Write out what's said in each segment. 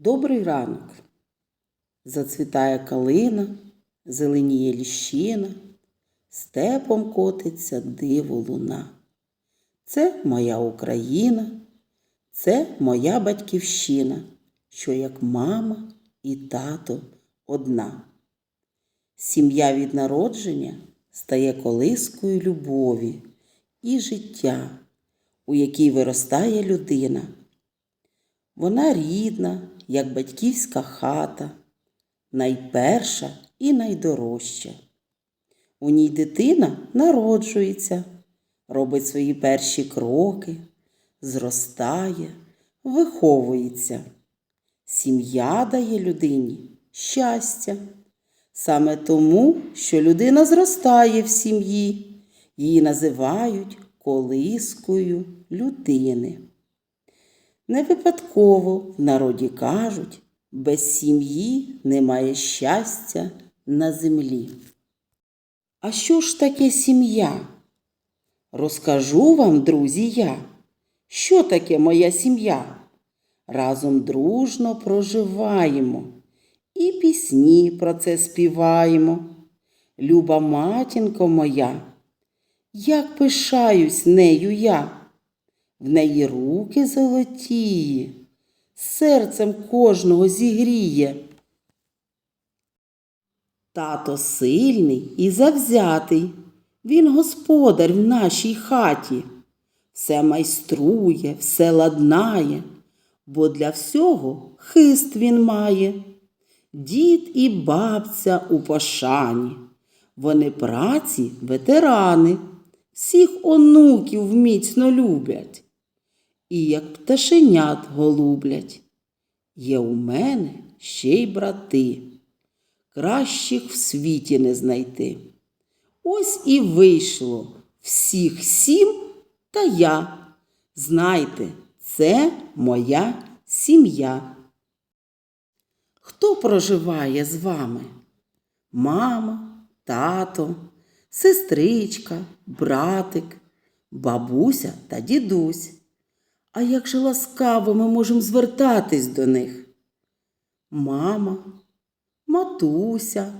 Добрий ранок. Зацвітає калина, зеленіє ліщина, степом котиться диво луна. Це моя Україна, це моя батьківщина, що як мама і тато одна. Сім'я від народження стає колискою любові і життя, у якій виростає людина. Вона рідна, як батьківська хата, найперша і найдорожча. У ній дитина народжується, робить свої перші кроки, зростає, виховується. Сім'я дає людині щастя. Саме тому, що людина зростає в сім'ї, її називають колискою людини. Не випадково в народі кажуть, без сім'ї немає щастя на землі. А що ж таке сім'я? Розкажу вам, друзі, я, що таке моя сім'я. Разом дружно проживаємо і пісні про це співаємо. Люба матінко моя, як пишаюсь нею я. В неї руки золотії, серцем кожного зігріє. Тато сильний і завзятий, він господар в нашій хаті, все майструє, все ладнає, бо для всього хист він має. Дід і бабця у пошані, вони праці ветерани, всіх онуків міцно люблять і як пташенят голублять. Є у мене ще й брати, кращих в світі не знайти. Ось і вийшло всіх сім та я. Знайте, це моя сім'я. Хто проживає з вами? Мама, тато, сестричка, братик, бабуся та дідусь. А як же ласкаво ми можемо звертатись до них? Мама, матуся,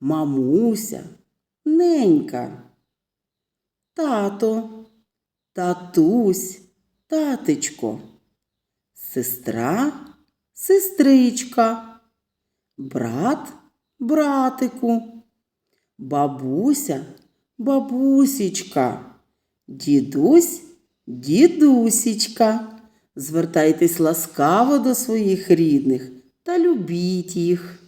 мамуся, ненька, тато, татусь, татечко, сестра, сестричка, брат, братику, бабуся, бабусічка, дідусь, дідусічка. Звертайтесь ласкаво до своїх рідних та любіть їх.